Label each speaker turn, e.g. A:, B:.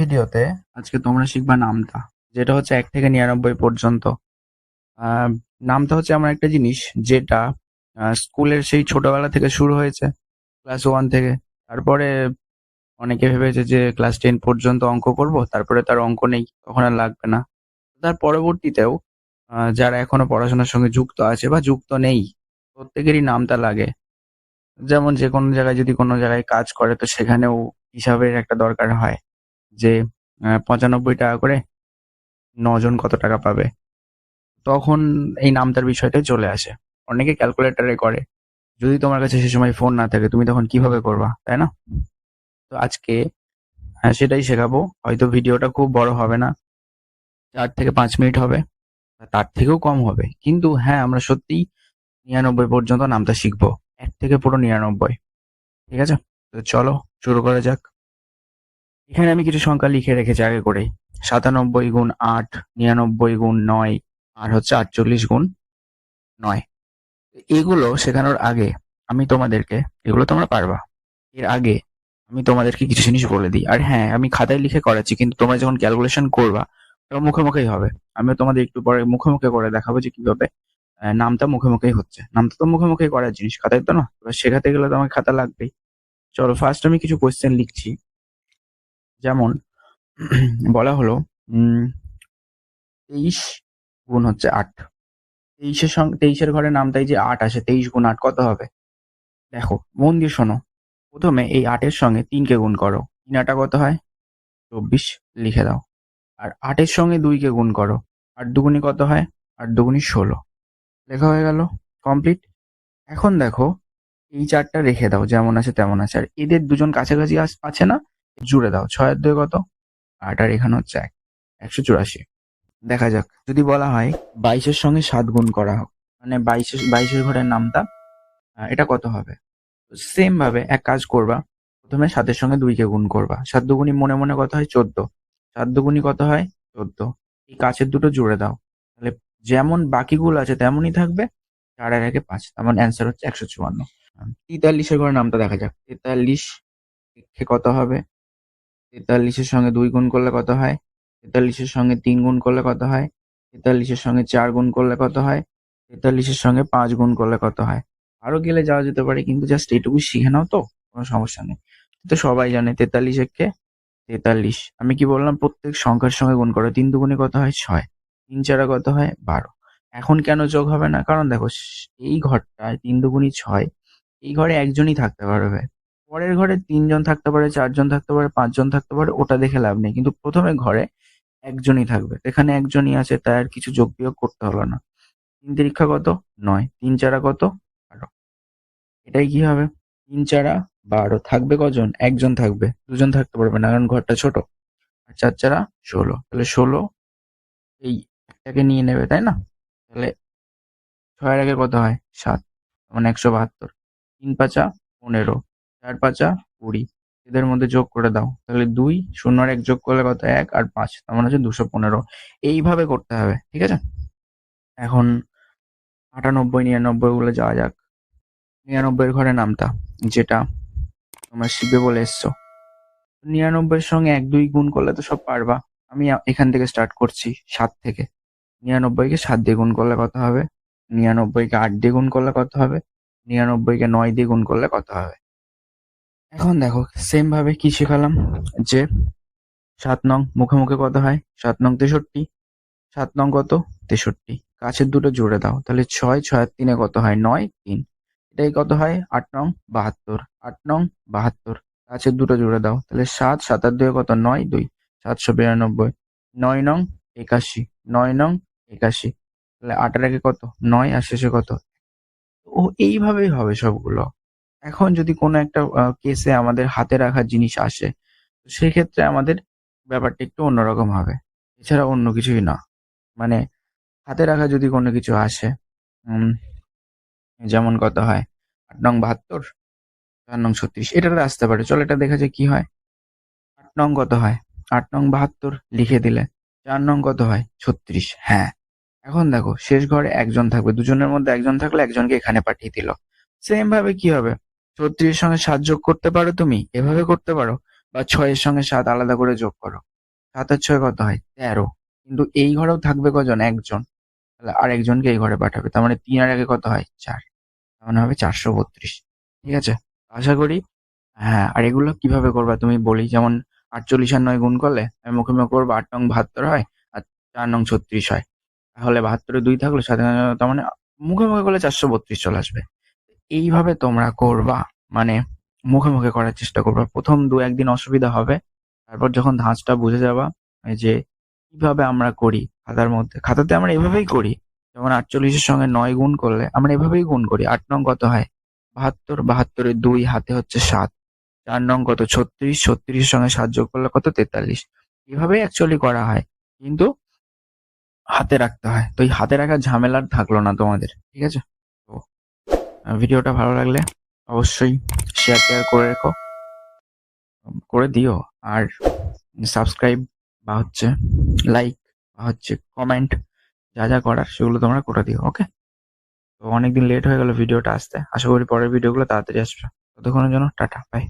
A: ভিডিওতে আজকে তোমরা শিখবা নামতা, যেটা হচ্ছে এক থেকে নিরানব্বই পর্যন্ত। নামতা হচ্ছে এমন একটা জিনিস যেটা স্কুলের সেই ছোটবেলা থেকে শুরু হয়েছে, ক্লাস ওয়ান থেকে। তারপরে অনেকে ভেবেছে যে ক্লাস টেন পর্যন্ত অঙ্ক করব, তারপরে তার অঙ্ক নেই, তখন আর লাগবে না। তার পরবর্তীতেও যারা এখনও পড়াশোনার সঙ্গে যুক্ত আছে বা যুক্ত নেই, প্রত্যেকেরই নামতা লাগে। যেমন যে কোনো জায়গায় যদি কোনো জায়গায় কাজ করে, তো সেখানেও হিসাবের একটা দরকার হয়। যে পঁচানব্বই টাকা করে নজন কত টাকা পাবে? তখন এই নামতার বিষয়টা চলে আসে। অনেকে ক্যালকুলেটারে করে। যদি তোমার কাছে সে সময় ফোন না থাকে, তুমি তখন কীভাবে করবা, তাই না? তো আজকে হ্যাঁ সেটাই শেখাবো। হয়তো ভিডিওটা খুব বড় হবে না। চার থেকে পাঁচ মিনিট হবে। তার থেকেও কম হবে। কিন্তু হ্যাঁ আমরা সত্যিই নিরানব্বই পর্যন্ত নামটা শিখব। এক থেকে পুরো নিরানব্বই। ঠিক আছে? তো চলো, শুরু করা যাক। এখানে আমি কিছু সংখ্যা লিখে রেখেছি আগে করে সাতানব্বই গুণ আট, নিরানব্বই গুণ নয়, আর হচ্ছে আটচল্লিশ গুণ নয়। এগুলো শেখানোর আগে আমি তোমাদেরকে, এগুলো তোমরা পারবা। এর আগে আমি তোমাদেরকে কিছু জিনিস বলে দিই। আর হ্যাঁ আমি খাতায় লিখে করাচ্ছি, কিন্তু তোমরা যখন ক্যালকুলেশন করবা, তখন মুখে মুখেই হবে। আমি তোমাদের একটু পরে মুখে মুখে করে দেখাবো যে কীভাবে নামটা মুখে মুখেই হচ্ছে। নামটা তো মুখে মুখেই করার জিনিস, খাতায় তো না। এবার শেখাতে গেলে তো আমার খাতা লাগবেই। চলো ফার্স্ট আমি কিছু কোয়েশ্চেন লিখছি। যেমন বলা হলো তেইশ গুণ হচ্ছে আট। তেইশের সঙ্গে তেইশের ঘরে নামটাই যে আট আসে, তেইশ গুণ আট কত হবে? দেখো, মন দিয়ে শোনো। প্রথমে এই আটের সঙ্গে তিনকে গুণ করো। তিন আটা কত হয়? চব্বিশ, লিখে দাও। আর আটের সঙ্গে দুইকে গুণ করো। আট দুগুনি কত হয়? আট দুগুনি ষোলো। লেখা হয়ে গেল? কমপ্লিট? এখন দেখো, এই চারটা রেখে দাও, যেমন আছে তেমন আছে। আর এদের দুজন কাছাকাছি আছে না? জুড়ে দাও ছয়ের দুই কত? আট আর এখানে হচ্ছে এক, একশো চুরাশি। দেখা যাক, যদি বলা হয় বাইশের সঙ্গে সাত গুণ করা হোক মানে বাইশের বাইশের ঘরের নামটা এটা কত হবে? সেম ভাবে এক কাজ করবা, প্রথমে সাতের সঙ্গে দুইকে গুণ করবা। সাত দুগুণি মনে মনে কত হয়? চোদ্দ। সাত দুগুণি কত হয়? চোদ্দ। এই কাছের দুটো জুড়ে দাও। তাহলে যেমন বাকিগুলো আছে তেমনই থাকবে, চার আর একে পাঁচ। আমার অ্যান্সার হচ্ছে একশো চুয়ান্ন। তেতাল্লিশের ঘরে নামটা দেখা যাক। তেতাল্লিশ কত হবে? তেতাল্লিশের সঙ্গে দুই গুণ করলে কত হয়? তেতাল্লিশের সঙ্গে তিন গুণ করলে কত হয়? তেতাল্লিশের সঙ্গে চার গুণ করলে কত হয়? তেতাল্লিশের সঙ্গে পাঁচ গুণ করলে কত হয়? আরও গেলে যাওয়া যেতে পারে, কিন্তু জাস্ট এইটুকু শিখে নাও তো, কোনো সমস্যা নেই। তো সবাই জানে তেতাল্লিশ একে তেতাল্লিশ। আমি কি বললাম? প্রত্যেক সংখ্যার সঙ্গে গুণ করো। তিন দুগুণে কত হয়? ছয়। তিন চারা কত হয়? বারো। এখন কেন যোগ হবে না? কারণ দেখো, এই ঘরটায় তিন দুগুণি ছয়, এই ঘরে একজনই থাকতে পারবে। পরের ঘরে তিনজন থাকতে পারে, চারজন থাকতে পারে, পাঁচজন থাকতে পারে, ওটা দেখে লাভ নেই। কিন্তু প্রথমে ঘরে একজনই থাকবে। এখানে একজনই আছে, তাই আর কিছু যোগ বিয়োগ করতে হলো না। তিন তিরিক্ষা কত? নয়। তিন চারা কত? বারো। এটাই কি হবে? তিন চারা বারো। থাকবে কজন? একজন থাকবে। দুজন থাকতে পারবে না, কারণ ঘরটা ছোট। আর চার চারা ষোলো। তাহলে ষোলো এই একটাকে নিয়ে নেবে, তাই না? তাহলে ছয়ের আগে কত হয়? সাত। মানে একশো বাহাত্তর। তিন পাঁচা পনেরো। চার পাঁচা কুড়ি। এদের মধ্যে যোগ করে দাও। তাহলে দুই শূন্য আর এক যোগ করলে কত? এক আর পাঁচ। তার মানে হচ্ছে দুশো পনেরো। এইভাবে করতে হবে, ঠিক আছে? এখন আটানব্বই, নিরানব্বই গুলো যাওয়া যাক। নিরানব্বইয়ের ঘরে নামতা যেটা তোমরা শিখবে বলে এসছো। নিরানব্বইয়ের সঙ্গে এক, দুই গুণ করলে তো সব পারবা। আমি এখান থেকে স্টার্ট করছি সাত থেকে। নিরানব্বইকে সাত দিয়ে গুণ করলে কত হবে? নিরানব্বইকে আট দিয়ে গুণ করলে কত হবে? নিরানব্বইকে নয় দিয়ে গুণ করলে কত হবে? এখন দেখো সেম ভাবে কি শেখালাম? যে সাত নং মুখে মুখে কত হয়? সাত নং তেষট্টি। সাত নং কত? তেষট্টি। কাছের দুটো জুড়ে দাও। তাহলে ছয় ছয় তিনে কত হয়? নয়, তিন। এটাই কত হয়? আট নং বাহাত্তর। আট নং বাহাত্তর। কাছের দুটো জুড়ে দাও। তাহলে সাত সাত আর দুই কত? নয়, দুই। সাতশো বিরানব্বই। নয় নং একাশি। নয় নং একাশি। তাহলে আটের আগে কত? নয় আর শেষে কত? ও এইভাবেই হবে সবগুলো। এখন যদি কোনো একটা কেসে আমাদের হাতে রাখা জিনিস আসে সেক্ষেত্রে আমাদের ব্যাপারটা একটু অন্যরকম হবে। এছাড়া অন্য কিছুই না। মানে হাতে রাখা যদি কোনো কিছু আসে যেমন কত হয়, আট নং বাহাত্তর, চার নং ছত্রিশ এটাতে আসতে পারে। চলো এটা দেখা যায় কি হয়। আট নং কত হয়? আট নং বাহাত্তর লিখে দিলে, চার নং কত হয়? ছত্রিশ হ্যাঁ। এখন দেখো, শেষ ঘরে একজন থাকবে, দুজনের মধ্যে একজন থাকলে একজনকে এখানে পাঠিয়ে দিল। সেম ভাবে কি হবে? ছত্রিশের সঙ্গে সাত যোগ করতে পারো তুমি? এভাবে করতে পারো। বা ছয়ের সঙ্গে সাত আলাদা করে যোগ করো। সাত আর ছয় কত হয়? তেরো। কিন্তু এই ঘরেও থাকবে কজন? একজন। তাহলে আর একজনকে এই ঘরে পাঠাবে। তার মানে তিন আর একে কত হয়? চার। তার মানে হবে চারশো বত্রিশ। ঠিক আছে? আশা করি। হ্যাঁ আর এগুলো কীভাবে করবা? তুমি বলি, যেমন আটচল্লিশ আর নয় গুণ করলে, আমি মুখে মুখে করব আট নং বাহাত্তর হয় আর চার নং ছত্রিশ হয়। তাহলে বাহাত্তরে দুই থাকল সাথে তার মানে মুখে মুখে করলে চারশো বত্রিশ চলে আসবে। এইভাবে তোমরা করবা মানে মুখে মুখে করার চেষ্টা করবা। প্রথম দু একদিন অসুবিধা হবে, তারপর যখন ধাঁচটা বুঝে যাবা যে কীভাবে আমরা করি খাতার মধ্যে, খাতাতে আমরা এভাবেই করি, যেমন আটচল্লিশের সঙ্গে নয় গুণ করলে আমরা এভাবেই গুণ করি। আট নং কত হয়? বাহাত্তর, বাহাত্তরের দুই হাতে হচ্ছে সাত, চার নং কত? ছত্রিশ, ছত্রিশের সঙ্গে সাত যোগ করলে কত? তেতাল্লিশ। এভাবেই অ্যাকচুয়ালি করা হয়, কিন্তু হাতে রাখতে হয়। তো এই হাতে রাখার ঝামেলার থাকল না তোমাদের, ঠিক আছে? ভিডিওটা ভালো লাগলে অবশ্যই শেয়ার টেয়ার করে রেখো করে দিও। আর সাবস্ক্রাইব বা হচ্ছে লাইক বা হচ্ছে কমেন্ট যা যা করার সেগুলো তোমরা করে দিও ওকে তো অনেকদিন লেট হয়ে গেল ভিডিওটা আসতে। আশা করি পরের ভিডিওগুলো তাড়াতাড়ি আসবে। ততক্ষণের জন্য টাটা বাই